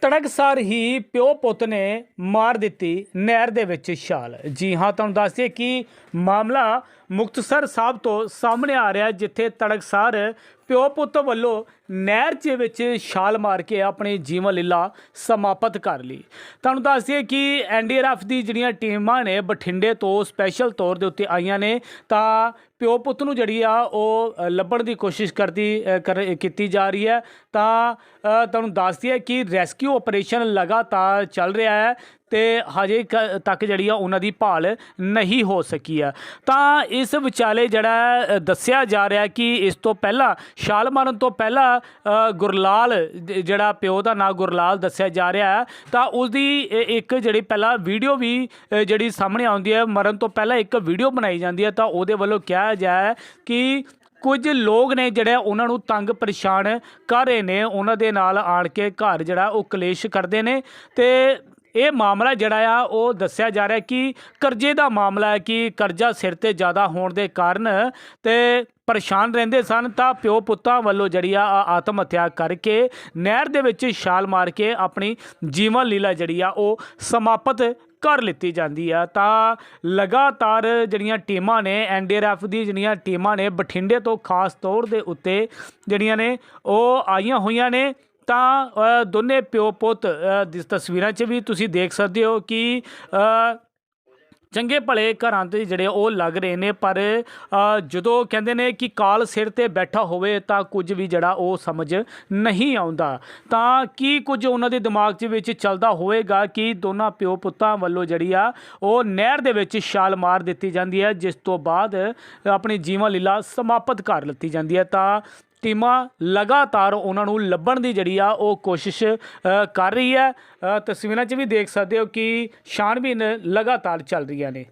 ਤੜਕਸਾਰ ਹੀ ਪਿਓ ਪੁੱਤ ਨੇ ਮਾਰ ਦਿੱਤੀ ਨਹਿਰ ਦੇ ਵਿੱਚ ਛਾਲ। ਜੀ ਹਾਂ, ਤੁਹਾਨੂੰ ਦੱਸ ਦਈਏ ਕਿ ਮਾਮਲਾ ਮੁਕਤਸਰ ਸਾਹਿਬ ਤੋਂ ਸਾਹਮਣੇ ਆ ਰਿਹਾ ਜਿੱਥੇ ਤੜਕਸਾਰ ਪਿਓ ਪੁੱਤ ਵੱਲੋਂ ਨਹਿਰ 'ਚ ਵਿੱਚ ਛਾਲ ਮਾਰ ਕੇ ਆਪਣੀ ਜੀਵਨ ਲੀਲਾ ਸਮਾਪਤ ਕਰ ਲਈ। ਤੁਹਾਨੂੰ ਦੱਸ ਦਈਏ ਕਿ ਐਨਡੀਆਰਐਫ ਦੀ ਜਿਹੜੀਆਂ ਟੀਮਾਂ ਨੇ ਬਠਿੰਡੇ ਤੋਂ ਸਪੈਸ਼ਲ ਤੌਰ ਦੇ ਉੱਤੇ ਆਈਆਂ ਨੇ, ਤਾਂ ਪਿਓ ਪੁੱਤ ਨੂੰ ਜਿਹੜੀ ਆ ਉਹ ਲੱਭਣ ਦੀ ਕੋਸ਼ਿਸ਼ ਕਰਦੀ ਕਰ, ਕੀਤੀ ਜਾ ਰਹੀ ਹੈ। ਤਾਂ ਤੁਹਾਨੂੰ ਦੱਸ ਦਈਏ ਕਿ ਰੈਸਕਿਊ ਆਪਰੇਸ਼ਨ ਲਗਾਤਾਰ ਚੱਲ ਰਿਹਾ ਹੈ। ਤੇ ਹਜੇ ਕ- ਤੱਕ ਜਿਹੜੀ ਆ ਉਹਨਾਂ ਦੀ ਭਾਲ ਨਹੀਂ ਹੋ ਸਕੀ ਆ। ਤਾਂ ਇਸ ਵਿਚਾਲੇ ਜਿਹੜਾ ਦੱਸਿਆ ਜਾ ਰਿਹਾ ਕਿ ਇਸ ਤੋਂ ਪਹਿਲਾਂ, ਛਾਲ ਮਾਰਨ ਤੋਂ ਪਹਿਲਾਂ ਗੁਰਲਾਲ, ਜ- ਜਿਹੜਾ ਪਿਓ ਦਾ ਨਾਂ ਗੁਰਲਾਲ ਦੱਸਿਆ ਜਾ ਰਿਹਾ ਹੈ, ਤਾਂ ਉਸ ਦੀ ਇੱਕ ਜਿਹੜੀ ਪਹਿਲਾਂ ਵੀਡੀਓ ਵੀ ਜਿਹੜੀ ਸਾਹਮਣੇ ਆਉਂਦੀ ਹੈ, ਮਰਨ ਤੋਂ ਪਹਿਲਾਂ ਇੱਕ ਵੀਡੀਓ ਬਣਾਈ ਜਾਂਦੀ ਹੈ, ਤਾਂ ਉਹਦੇ ਵੱਲੋਂ ਕਿਹਾ ਜਾਏ ਕਿ ਕੁਝ ਲੋਕ ਨੇ ਜਿਹੜੇ ਉਹਨਾਂ ਨੂੰ ਤੰਗ ਪਰੇਸ਼ਾਨ ਕਰ ਰਹੇ ਨੇ, ਉਹਨਾਂ ਦੇ ਨਾਲ ਆਣ ਕੇ ਘਰ ਜਿਹੜਾ ਉਹ ਕਲੇਸ਼ ਕਰਦੇ ਨੇ ਤੇ ਇਹ ਮਾਮਲਾ ਜਿਹੜਾ ਆ, ਉਹ ਦੱਸਿਆ ਜਾ ਰਿਹਾ ਕਿ ਕਰਜ਼ੇ ਦਾ ਮਾਮਲਾ ਹੈ ਕਿ ਕਰਜ਼ਾ ਸਿਰ ਤੇ ਜ਼ਿਆਦਾ ਹੋਣ ਦੇ ਕਾਰਨ ਤੇ ਪਰੇਸ਼ਾਨ ਰਹਿੰਦੇ ਸਨ ਤਾਂ ਪਿਓ ਪੁੱਤਾਂ ਵੱਲੋਂ ਜਿਹੜੀ ਆ ਆਤਮ ਹੱਤਿਆ ਕਰਕੇ ਨਹਿਰ ਦੇ ਵਿੱਚ ਛਾਲ ਮਾਰ ਕੇ ਆਪਣੀ ਜੀਵਨ ਲੀਲਾ ਜਿਹੜੀ ਆ, ਉਹ ਸਮਾਪਤ ਕਰ ਲਿੱਤੀ ਜਾਂਦੀ ਆ। ਤਾਂ ਲਗਾਤਾਰ ਜਿਹੜੀਆਂ ਟੀਮਾਂ ਨੇ ਐਨਡੀਆਰਐਫ ਦੀ ਜਿਹੜੀਆਂ ਟੀਮਾਂ ਨੇ, ਬਠਿੰਡੇ ਤੋਂ ਖਾਸ ਤੌਰ ਦੇ ਉੱਤੇ ਜਿਹੜੀਆਂ ਨੇ, ਉਹ ਆਈਆਂ ਹੋਈਆਂ ਨੇ। ਤਾਂ ਦੋਨੇ ਪਿਓ ਪੁੱਤ ਅ, ਤਸਵੀਰਾਂ 'ਚ ਵੀ ਤੁਸੀਂ ਦੇਖ ਸਕਦੇ ਹੋ ਕਿ ਚੰਗੇ ਭਲੇ ਘਰਾਂ ਤੇ ਜਿਹੜੇ ਉਹ ਲੱਗ ਰਹੇ ਨੇ ਪਰ ਜਦੋਂ ਕਹਿੰਦੇ ਨੇ ਕਿ ਕਾਲ ਸਿਰ ਤੇ ਬੈਠਾ ਹੋਵੇ ਤਾਂ ਕੁਝ ਵੀ ਜਿਹੜਾ ਉਹ ਸਮਝ ਨਹੀਂ ਆਉਂਦਾ। ਤਾਂ ਕੀ ਕੁਝ ਉਹਨਾਂ ਦੇ ਦਿਮਾਗ 'ਚ ਵਿੱਚ ਚੱਲਦਾ ਹੋਵੇਗਾ ਕਿ ਦੋਨਾਂ ਪਿਓ ਪੁੱਤਾਂ ਵੱਲੋਂ ਜਿਹੜੀ ਆ ਉਹ ਨਹਿਰ ਦੇ ਵਿੱਚ ਛਾਲ ਮਾਰ ਦਿੱਤੀ ਜਾਂਦੀ ਹੈ ਜਿਸ ਤੋਂ ਬਾਅਦ ਆਪਣੀ ਜੀਵਨ ਲੀਲਾ ਸਮਾਪਤ ਕਰ ਲਿੱਤੀ ਜਾਂਦੀ ਹੈ। ਤਾਂ ਟੀਮਾਂ ਲਗਾਤਾਰ ਉਹਨਾਂ ਨੂੰ ਲੱਭਣ ਦੀ ਜਿਹੜੀ ਆ ਉਹ ਕੋਸ਼ਿਸ਼ ਕਰ ਰਹੀ ਹੈ। ਤਸਵੀਰਾਂ 'ਚ ਵੀ ਦੇਖ ਸਕਦੇ ਹੋ ਕਿ ਛਾਣਬੀਨ ਲਗਾਤਾਰ ਚੱਲ ਰਹੀਆਂ ਨੇ।